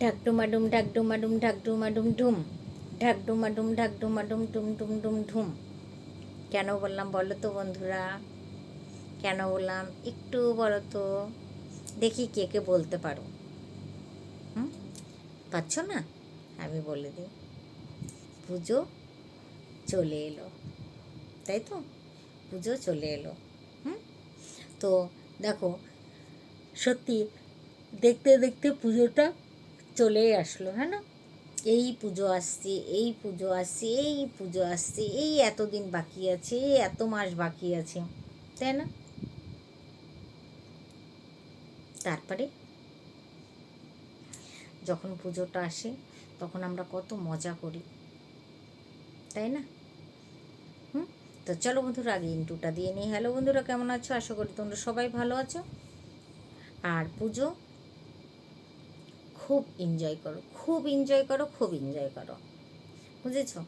ঢাকডুমাডুম ঢাকডুমাডুম ঢাকডুমাডুম, ঢুম। ঢাকডুমাডুম ঢাকডুমাডুম টুম টুম টুম ঢুম। কেন বললাম বলো তো বন্ধুরা? কেন বললাম? একটু বলো তো। দেখি কে কে বলতে পারো। হুম? পাচ্ছ না? আমি বলে দিই। পুজো চলে এলো। তাই তো? পুজো চলে এলো। হুম? তো দেখো, সত্যি দেখতে দেখতে পুজোটা চলেই আসলো হ্যাঁ না? এই পুজো আসছে, এই পুজো আসছে, এই পুজো আসছে, এই এতদিন বাকি আছে, এই এত মাস বাকি আছে, তাই না? তারপরে যখন পুজোটা আসে, তখন আমরা কত মজা করি, তাই না? হুম? তো চলো বন্ধুরা, আগে ইন্টুটা দিয়ে নিই। হ্যালো বন্ধুরা, কেমন আছো? আশা করি তোমরা সবাই ভালো আছো। আর পুজো খুব এনজয় করো, খুব এনজয় করো, খুব এনজয় করো। বুঝেছ?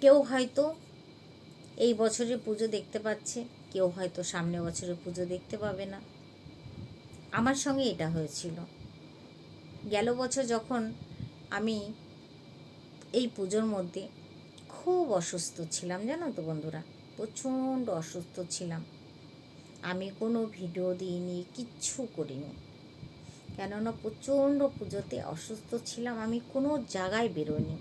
কেউ হয়তো এই বছরে পুজো দেখতে পাচ্ছে, কেউ হয়তো সামনে বছরে পুজো দেখতে পাবে না। আমার সঙ্গে এটা হয়েছিল। গেল বছর যখন আমি এই পুজোর মধ্যে খুব অসুস্থ ছিলাম, জানো তো বন্ধুরা? প্রচণ্ড অসুস্থ ছিলাম। আমি কোনো ভিডিও দিইনি, কিচ্ছু করিনি। কেননা প্রচণ্ড পুজোতে অসুস্থ ছিলাম, আমি কোনো জায়গায় বেরোনি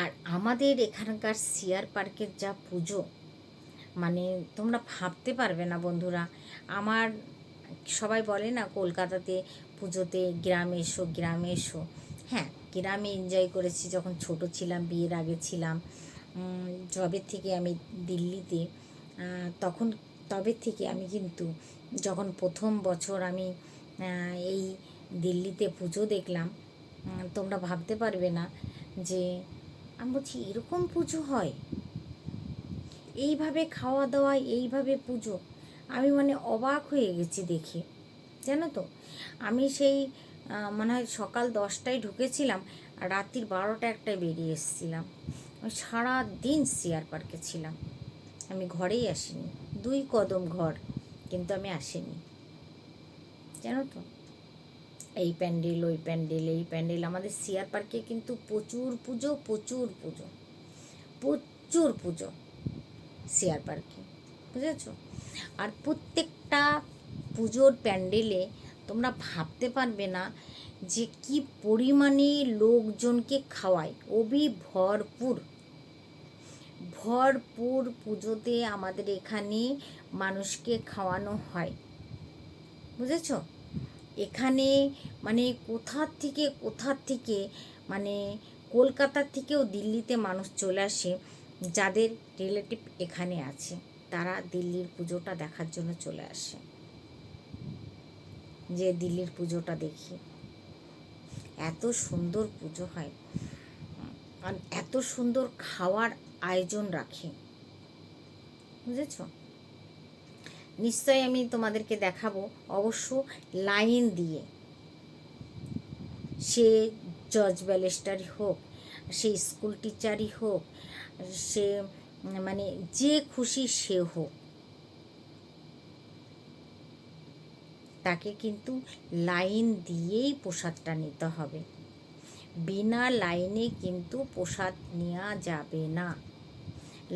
আর আমাদের এখানকার সিয়ার পার্কের যা পুজো মানে তোমরা ভাবতে পারবে না বন্ধুরা, আমার সবাই বলে না কলকাতাতে পুজোতে গ্রামে এসো গ্রামে এসো। হ্যাঁ গ্রামে এনজয় করেছি, যখন ছোট ছিলাম, বিয়ের আগে ছিলাম জবের থেকে আমি দিল্লিতে তখন, তবে থেকে আমি কিন্তু যখন প্রথম বছর আমি এই দিল্লিতে পুজো দেখলাম তোমরা ভাবতে পারবে না যে, আমি বলছি, এরকম পুজো হয়? এইভাবে খাওয়া দাওয়া এইভাবে পুজো। আমি মানে অবাক হয়ে গেছি দেখে, জানো তো? আমি সেই মনে হয় সকাল দশটায় ঢুকেছিলাম, আর রাত্রির বারোটা একটায় বেরিয়ে এসেছিলাম। সারা দিন সিয়ার পার্কে ছিলাম। আমি ঘরেই আসিনি। দুই কদম ঘর। কিন্তু আমি আসিনি। জানো তো? এই প্যান্ডেল, ওই প্যান্ডেল, এই প্যান্ডেল, আমাদের সিয়ার পার্কে কিন্তু প্রচুর পুজো প্রচুর পুজো প্রচুর পুজো সিয়ার পার্কে, বুঝেছ? আর প্রত্যেকটা পুজোর প্যান্ডেলে তোমরা ভাবতে পারবে না যে কি পরিমাণে লোকজনকে খাওয়ায়। অবি ভরপুর। ভরপুর পুজোতে আমাদের এখানে মানুষকে খাওয়ানো হয়। বুঝেছ? এখানে মানে কোথার থেকে কোথার থেকে মানে কলকাতার থেকেও দিল্লিতে মানুষ চলে আসে যাদের রিলেটিভ এখানে আছে। তারা দিল্লির পুজোটা দেখার জন্য চলে আসে। যে দিল্লির পুজোটা দেখি। এত সুন্দর পুজো হয়। আর এত সুন্দর খাওয়ার আয়োজন রাখে। বুঝেছ? নিশ্চয়ই আমি তোমাদেরকে দেখাবো, অবশ্য লাইন দিয়ে। সে জজ ব্যালেস্টারই হোক, সে স্কুল টিচারই হোক, সে মানে যে খুশি সে হোক। তাকে কিন্তু লাইন দিয়েই প্রসাদটা নিতে হবে। বিনা লাইনে কিন্তু প্রসাদ নেওয়া যাবে না।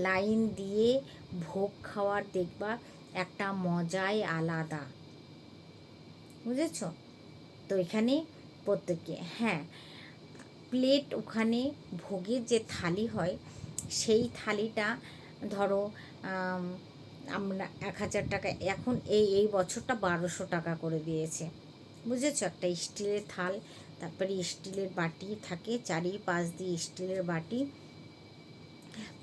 লাইন দিয়ে ভোগ খাওয়ার দেখবা একটা মজাই আলাদা। বুঝেছ? তো এখানে প্রত্যেকে হ্যাঁ প্লেট ওখানে ভোগের যে থালি হয়, সেই থালিটা ধরো আমরা এক হাজার টাকা, এখন এই এই বছরটা বারোশো টাকা করে দিয়েছে। বুঝেছ? একটা স্টিলের থাল, তারপরে স্টিলের বাটি থাকে চারি পাশ দিয়ে স্টিলের বাটি।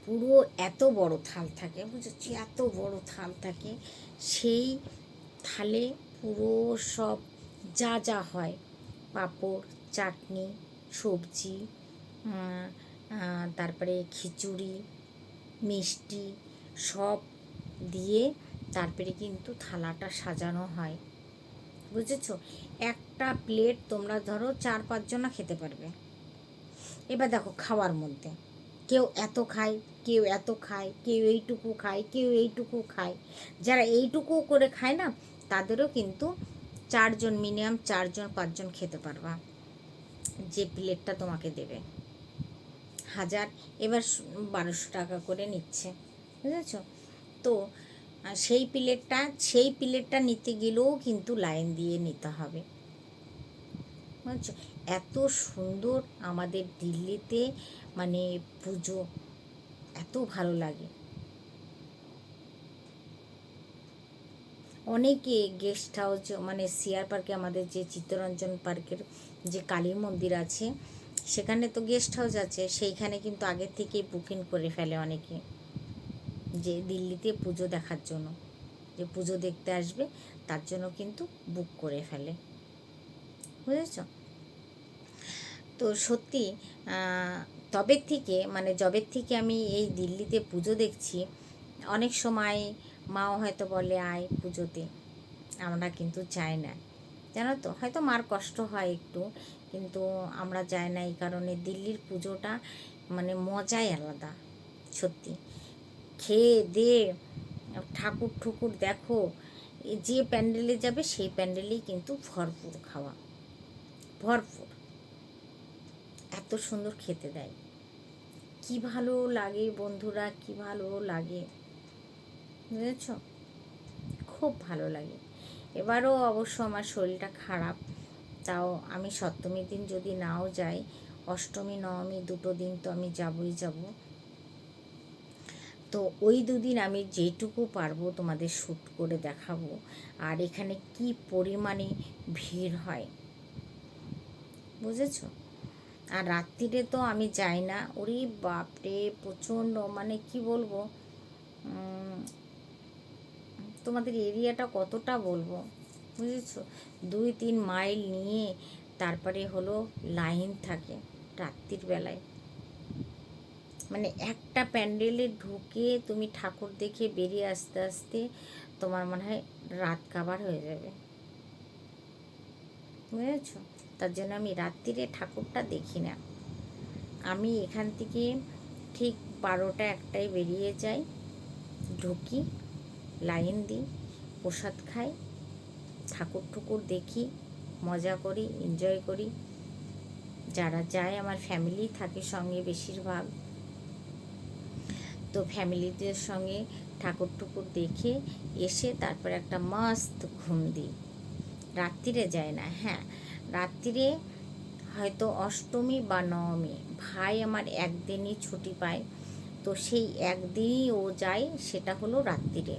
পুরো এত বড় থাল থাকে, বুঝেছি? এত বড় থাল থাকে, সেই থালে পুরো সব যা যা হয়, পাঁপড়, চাটনি, সবজি তারপরে খিচুড়ি, মিষ্টি সব দিয়ে তারপরে কিন্তু থালাটা সাজানো হয়, বুঝেছ? একটা প্লেট তোমরা ধরো চার পাঁচজনা খেতে পারবে। এবার দেখো খাওয়ার মধ্যে। কেউ এত খায়, কেউ এত খায়, কেউ এইটুকু খায়, কেউ এইটুকু খায়। যারা এইটুকু করে খায় না, তাদেরও কিন্তু চারজন মিনিমাম চারজন, পাঁচজন খেতে পারবা, যে প্লেটটা তোমাকে দেবে। হাজার, এবার বারোশো টাকা করে নিচ্ছে, বুঝেছ? তো সেই প্লেটটা সেই প্লেটটা নিতে গেলেও কিন্তু লাইন দিয়ে নিতে হবে। বুঝছ এত সুন্দর আমাদের দিল্লিতে মানে পুজো, এত ভালো লাগে। অনেকে গেস্ট হাউস মানে সিয়ার পার্কে আমাদের যে চিত্তরঞ্জন পার্কের যে কালী মন্দির আছে, সেখানে তো গেস্ট হাউস আছে, সেইখানে কিন্তু আগের থেকেই বুকিং করে ফেলে অনেকে, যে দিল্লিতে পুজো দেখার জন্য। যে পুজো দেখতে আসবে, তার জন্য কিন্তু বুক করে ফেলে। বুঝেছ? তো সত্যি তবে থেকে মানে জবের থেকে আমি এই দিল্লিতে পুজো দেখছি, অনেক সময় মাও হয়তো বলে, আয় পুজোতে। আমরা কিন্তু চাই না। জানো তো? হয়তো মার কষ্ট হয় একটু, কিন্তু আমরা যাই না এই কারণে দিল্লির পুজোটা মানে মজাই আলাদা, সত্যি। খেয়ে দে ঠাকুর ঠুকুর দেখো যে প্যান্ডেলে যাবে, সেই প্যান্ডেলেই কিন্তু ভরপুর খাওয়া। ভরপুর। এত সুন্দর খেতে দেয়। কি ভালো লাগে বন্ধুরা, কি ভালো লাগে। বুঝেছ? খুব ভালো লাগে। এবারও অবশ্য আমার শরীরটা খারাপ, তাও আমি সপ্তমীর দিন যদি নাও যাই, অষ্টমী, নবমী দুটো দিন তো আমি যাবই যাব। তো ওই দুদিন আমি যেটুকু পারব তোমাদের শ্যুট করে দেখাবো, আর এখানে কি পরিমাণে ভিড় হয়। বুঝেছ? আর রাত্রিরে তো আমি যাই না। ওরে বাপরে, প্রচণ্ড মানে কি বলব? তোমাদের এরিয়াটা কতটা বলব? বুঝেছ? দুই তিন মাইল নিয়ে তারপরে হলো লাইন থাকে রাত্রির বেলায়। মানে একটা প্যান্ডেলে ঢুকে তুমি ঠাকুর দেখে বেরিয়ে আসতে আসতে তোমার মনে হয় রাত কাবার হয়ে যাবে। বুঝেছ? তার জন্য আমি রাত্রিরে ঠাকুরটা দেখি না। আমি এখান থেকে ঠিক বারোটা একটাই বেরিয়ে যাই, ঢুকি, লাইন দিই, প্রসাদ খাই ঠাকুর ঠুকুর দেখি, মজা করি এনজয় করি। যারা যায় আমার ফ্যামিলি থাকে সঙ্গে বেশিরভাগ। তো ফ্যামিলিদের সঙ্গে ঠাকুর ঠুকুর দেখে এসে তারপর একটা মস্ত ঘুম দিই। রাত্রিরে যায় না হ্যাঁ। রাত্রিরে হয়তো অষ্টমী বা নবমী। ভাই আমার একদিনই ছুটি পায়। তো সেই একদিনই ও যায়, সেটা হলো রাত্রিরে।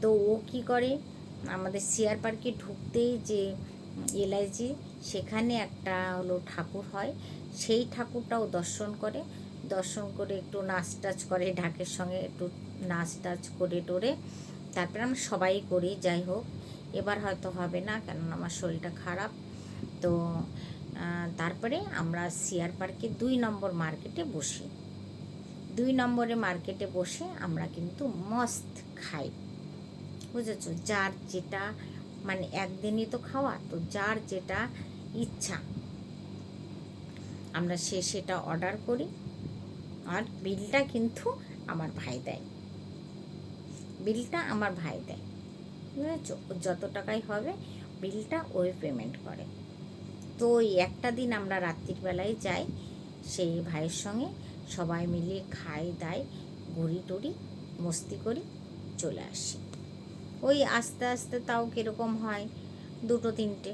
তো ও কি করে? আমাদের সিয়ার পার্কে ঢুকতেই যে এলআইজি সেখানে একটা হলো ঠাকুর হয়। সেই ঠাকুরটাও দর্শন করে। দর্শন করে একটু নাচ টাচ করে, ঢাকের সঙ্গে একটু নাচ টাচ করে টোরে। তারপরে আমরা সবাই করি, যাই হোক। এবার হয়তো হবে না, কেননা আমার শরীরটা খারাপ। তো তারপরে আমরা সিয়ার পার্কে দুই নম্বর মার্কেটে বসি। দুই নম্বরে মার্কেটে বসে আমরা কিন্তু মস্ত খাই। বুঝেছ? যার যেটা মানে একদিনই তো খাওয়া, তো যার যেটা ইচ্ছা। আমরা সে সেটা অর্ডার করি আর বিলটা কিন্তু আমার ভাই দেয়। বিলটা আমার ভাই দেয়। বুঝেছ? যত টাকাই হবে, বিলটা ওই পেমেন্ট করে। তো ওই একটা দিন আমরা রাত্রির বেলায় যাই, সেই ভাইয়ের সঙ্গে সবাই মিলে খাই দাই ঘুরি টুরি মস্তি করি, চলে আসি। ওই আস্তে আস্তে তাও কীরকম হয়, দুটো তিনটে।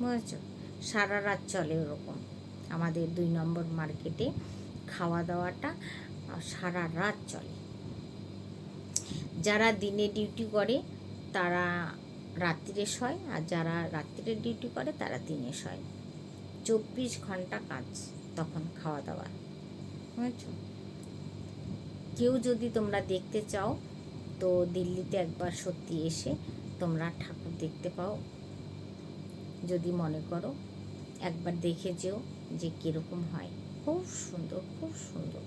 বুঝেছ? সারা রাত চলে ওরকম। আমাদের দুই নম্বর মার্কেটে খাওয়া দাওয়াটা সারা রাত চলে। যারা দিনে ডিউটি করে, তারা রাত্রিরে শয় আর যারা রাত্রিরে ডিউটি করে তারা দিনে শয় চব্বিশ ঘণ্টা কাজ তখন খাওয়া দাওয়া। বুঝেছ? কেউ যদি তোমরা দেখতে চাও, তো দিল্লিতে একবার সত্যি এসে তোমরা ঠাকুর দেখতে পাও। যদি মনে করো, একবার দেখে যেও যে কীরকম হয়। খুব সুন্দর খুব সুন্দর।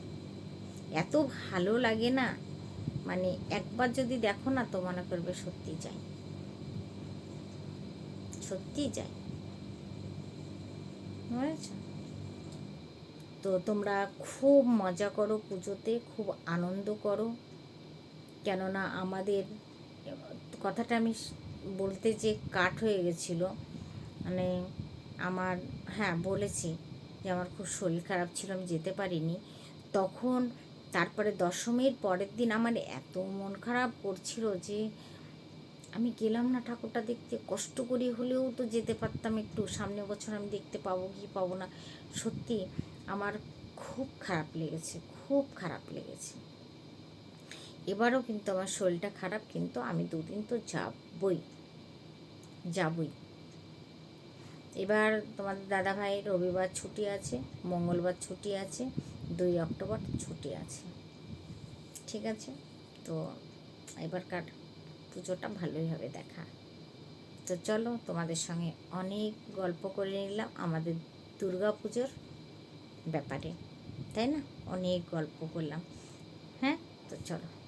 এত ভালো লাগে না? মানে একবার যদি দেখো না, তো মনে করবে সত্যি যাই। সত্যি যাই বুঝেছ তো তোমরা খুব মজা করো পুজোতে খুব আনন্দ করো। কেননা আমাদের কথাটা আমি বলতে যে কাট হয়ে গেছিল মানে আমার হ্যাঁ বলেছি যে আমার খুব শরীর খারাপ ছিল আমি যেতে পারিনি। তখন তারপরে দশমীর পরের দিন আমার এত মন খারাপ করছিল যে আমি গেলাম না ঠাকুরটা দেখতে। কষ্ট করে হলেও তো যেতে পারতাম একটু। সামনে বছর আমি দেখতে পাবো কি পাবো না। সত্যি আমার খুব খারাপ লেগেছে, খুব খারাপ লেগেছে। এবারও কিন্তু আমার শরীরটা খারাপ, কিন্তু আমি দুদিন তো যাবই যাবই। এবার তোমাদের দাদা ভাই রবিবার ছুটি আছে, মঙ্গলবার ছুটি আছে, দুই অক্টোবর ছুটি আছে। ঠিক আছে? তো এবারকার পুজোটা ভালোই হবে দেখা। তো চলো তোমাদের সঙ্গে অনেক গল্প করে নিলাম আমাদের দুর্গা পুজোর ব্যাপারে। তাই না? অনেক গল্প করলাম। হ্যাঁ? তো চলো।